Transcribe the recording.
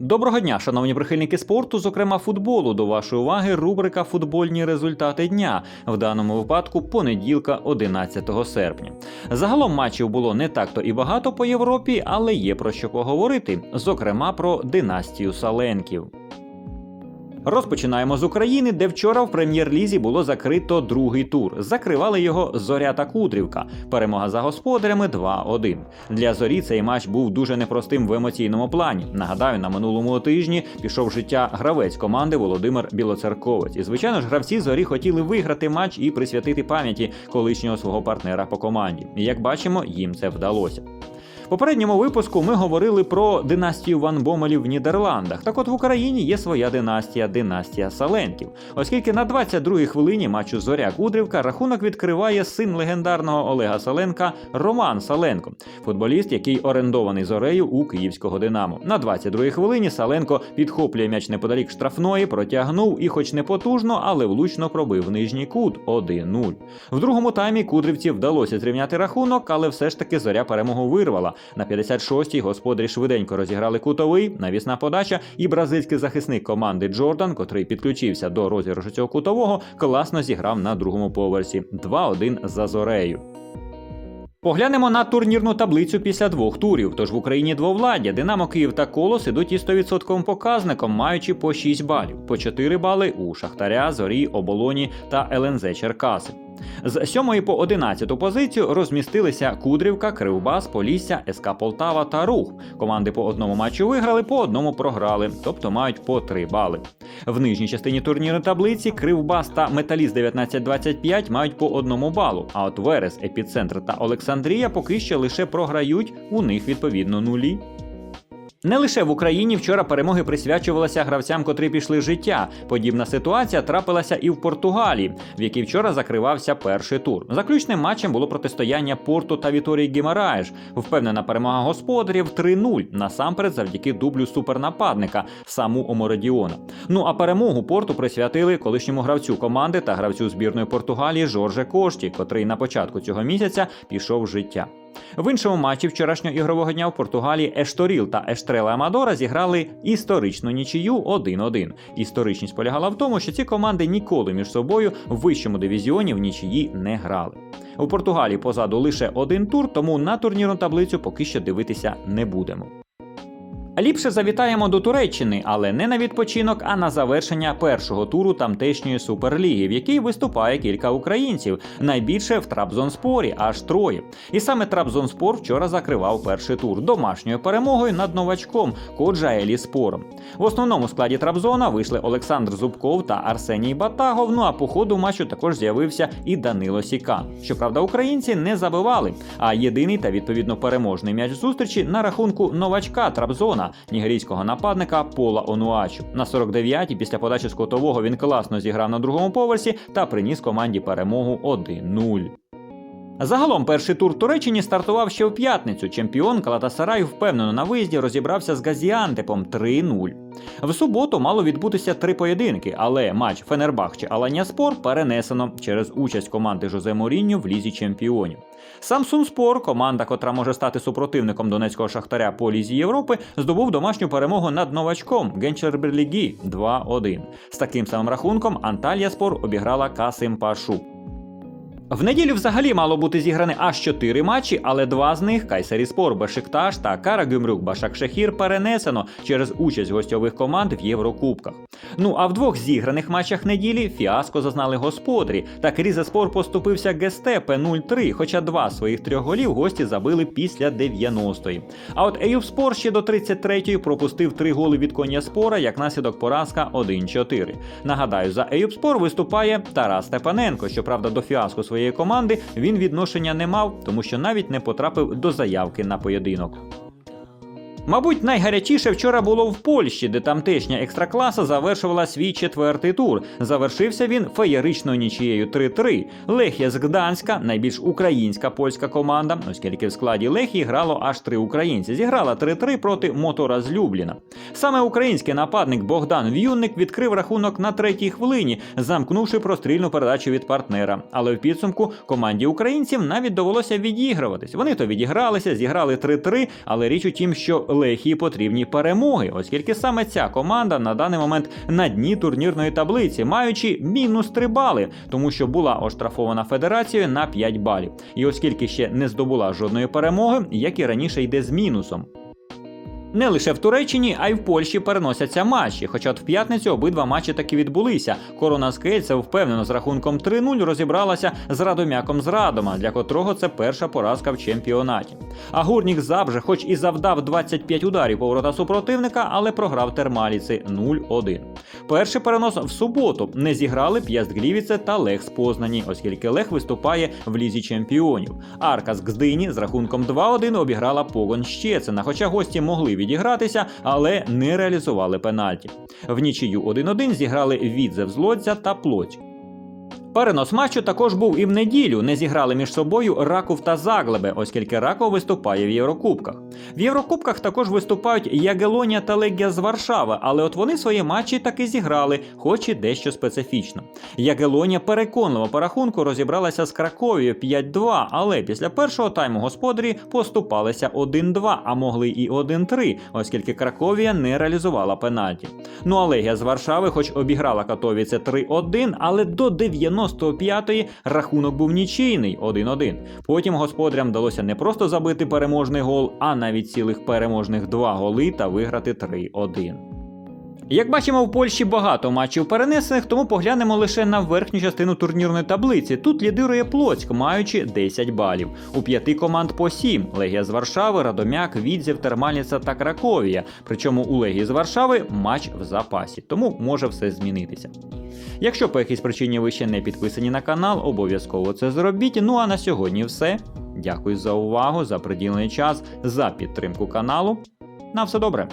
Доброго дня, шановні прихильники спорту, зокрема футболу. До вашої уваги рубрика Футбольні результати дня. В даному випадку понеділка, 11 серпня. Загалом матчів було не так-то і багато по Європі, але є про що поговорити, зокрема про династію Саленків. Розпочинаємо з України, де вчора в прем'єр-лізі було закрито другий тур. Закривали його Зоря та Кудрівка. Перемога за господарями 2-1. Для зорі цей матч був дуже непростим в емоційному плані. Нагадаю, на минулому тижні пішов життя гравець команди Володимир Білоцерковець. І звичайно ж, гравці зорі хотіли виграти матч і присвятити пам'яті колишнього свого партнера по команді. І як бачимо, їм це вдалося. Попередньому випуску ми говорили про династію Ван Бомелів в Нідерландах. Так от в Україні є своя династія династія Саленків. Оскільки на 22-й хвилині матчу Зоря Кудрівка рахунок відкриває син легендарного Олега Саленка Роман Саленко, футболіст, який орендований зорею у київського Динамо. На 22-й хвилині Саленко підхоплює м'яч неподалік штрафної, протягнув і, хоч не потужно, але влучно пробив нижній кут 1-0. В другому таймі Кудрівці вдалося зрівняти рахунок, але все ж таки зоря перемогу вирвала. На 56-й господарі швиденько розіграли кутовий, навісна подача, і бразильський захисник команди Джордан, котрий підключився до розіграшу цього кутового, класно зіграв на другому поверсі 2-1 за зорею. Поглянемо на турнірну таблицю після двох турів. Тож в Україні двовладдя Динамо Київ та Колос ідуть із 100% показником, маючи по 6 балів, по 4 бали у Шахтаря, Зорі, Оболоні та ЛНЗ Черкаси. З 7 по 11 позицію розмістилися Кудрівка, Кривбас, Полісся, СК Полтава та Рух. Команди по одному матчу виграли, по одному програли, тобто мають по 3 бали. В нижній частині турнірної таблиці Кривбас та Металіст 1925 мають по одному балу. А от Верес, Епіцентр та Олександрія поки що лише програють, у них відповідно нулі. Не лише в Україні вчора перемоги присвячувалися гравцям, котрі пішли життя. Подібна ситуація трапилася і в Португалії, в якій вчора закривався перший тур. Заключним матчем було протистояння Порту та Віторії Гімараєш. Впевнена перемога господарів 3-0, насамперед завдяки дублю супернападника саму Оморедіона. Ну а перемогу порту присвятили колишньому гравцю команди та гравцю збірної Португалії Жорже Кошті, котрий на початку цього місяця пішов життя. В іншому матчі вчорашнього ігрового дня в Португалії Ешторіл та Ештрела Амадора зіграли історичну нічию 1-1. Історичність полягала в тому, що ці команди ніколи між собою в вищому дивізіоні в нічиї не грали. У Португалії позаду лише один тур, тому на турнірну таблицю поки що дивитися не будемо. Ліпше завітаємо до Туреччини, але не на відпочинок, а на завершення першого туру тамтешньої суперліги, в якій виступає кілька українців. Найбільше в Трабзонспорі, аж троє. І саме Трабзонспор вчора закривав перший тур домашньою перемогою над новачком Коджа Елі Спором. В основному складі Трабзона вийшли Олександр Зубков та Арсеній Батагов. Ну а по ходу матчу також з'явився і Данило Сікан. Щоправда, українці не забивали. А єдиний та відповідно переможний м'яч зустрічі на рахунку новачка Трабзона нігерійського нападника Пола Онуачу. На 49-й після подачі з котового він класно зіграв на другому поверсі та приніс команді перемогу 1-0. Загалом перший тур Туреччині стартував ще в п'ятницю. Чемпіон Калатасарай впевнено на виїзді розібрався з Газіантепом 3-0. В суботу мало відбутися три поєдинки, але матч Фенербах чи Аланяспор перенесено через участь команди Жозе Моріньо в лізі чемпіонів. Самсунспор, команда, котра може стати супротивником донецького шахтаря по лізі Європи, здобув домашню перемогу над новачком Генчерберлігі 2-1. З таким самим рахунком Анталія Спор обіграла Касим Пашу. В неділю взагалі мало бути зігране аж 4 матчі, але два з них Кайсеріспор, Бешикташ та Карагюмрюк Башакшехір перенесено через участь гостьових команд в Єврокубках. Ну а в двох зіграних матчах неділі фіаско зазнали господарі. Так Різеспор поступився Гестепе 0-3, хоча два своїх трьох голів гості забили після 90-ї. А от Еюбспор ще до 33-ї пропустив три голи від коня спора, як наслідок поразка 1-4. Нагадаю, за Еюбспор виступає Тарас Степаненко. Щоправда, до фіаско своєї команди він відношення не мав, тому що навіть не потрапив до заявки на поєдинок. Мабуть, найгарячіше вчора було в Польщі, де тамтешня екстракласа завершувала свій четвертий тур. Завершився він феєричною нічією 3-3. Лехія з Гданська, найбільш українська польська команда, оскільки в складі Лехії грало аж три українці. Зіграла 3-3 проти Мотора з Любліна. Саме український нападник Богдан В'юнник відкрив рахунок на третій хвилині, замкнувши прострільну передачу від партнера. Але в підсумку команді українців навіть довелося відігруватись. Вони то відігралися, зіграли 3-3, але річ у тім, що Лехії потрібні перемоги, оскільки саме ця команда на даний момент на дні турнірної таблиці, маючи мінус 3 бали, тому що була оштрафована федерацією на 5 балів. І оскільки ще не здобула жодної перемоги, як і раніше йде з мінусом. Не лише в Туреччині, а й в Польщі переносяться матчі. Хоча от в п'ятницю обидва матчі таки відбулися. Корона Скельця впевнено з рахунком 3-0 розібралася з Радомяком з Радома, для котрого це перша поразка в чемпіонаті. А гурнік Забже, хоч і завдав 25 ударів по ворота супротивника, але програв термаліці 0-1. Перший перенос в суботу не зіграли П'яст Глівіце та Лех з Познані, оскільки Лех виступає в лізі чемпіонів. Арка з Гздині з рахунком 2-1 обіграла Погон Щецина, хоча гості могли відігратися, але не реалізували пенальті. В нічию 1-1 зіграли Відзев з Лодзя та Плоть. Перенос матчу також був і в неділю. Не зіграли між собою Раков та Заглебе, оскільки Раков виступає в Єврокубках. В Єврокубках також виступають Ягелонія та Легія з Варшави, але от вони свої матчі таки зіграли, хоч і дещо специфічно. Ягелонія переконливо по рахунку розібралася з Краковією 5-2, але після першого тайму господарі поступалися 1-2, а могли і 1-3, оскільки Краковія не реалізувала пенальті. Ну а Легія з Варшави, хоч обіграла Катовіце 3-1, але до 95-ї рахунок був нічийний 1-1. Потім господарям вдалося не просто забити переможний гол, а навіть цілих переможних два голи та виграти 3-1. Як бачимо, в Польщі багато матчів перенесених, тому поглянемо лише на верхню частину турнірної таблиці. Тут лідирує Плоцьк, маючи 10 балів. У п'яти команд по 7. Легія з Варшави, Радомяк, Відзів, Термальниця та Краковія. Причому у Легії з Варшави матч в запасі, тому може все змінитися. Якщо по якійсь причині ви ще не підписані на канал, обов'язково це зробіть. Ну а на сьогодні все. Дякую за увагу, за приділений час, за підтримку каналу. На все добре.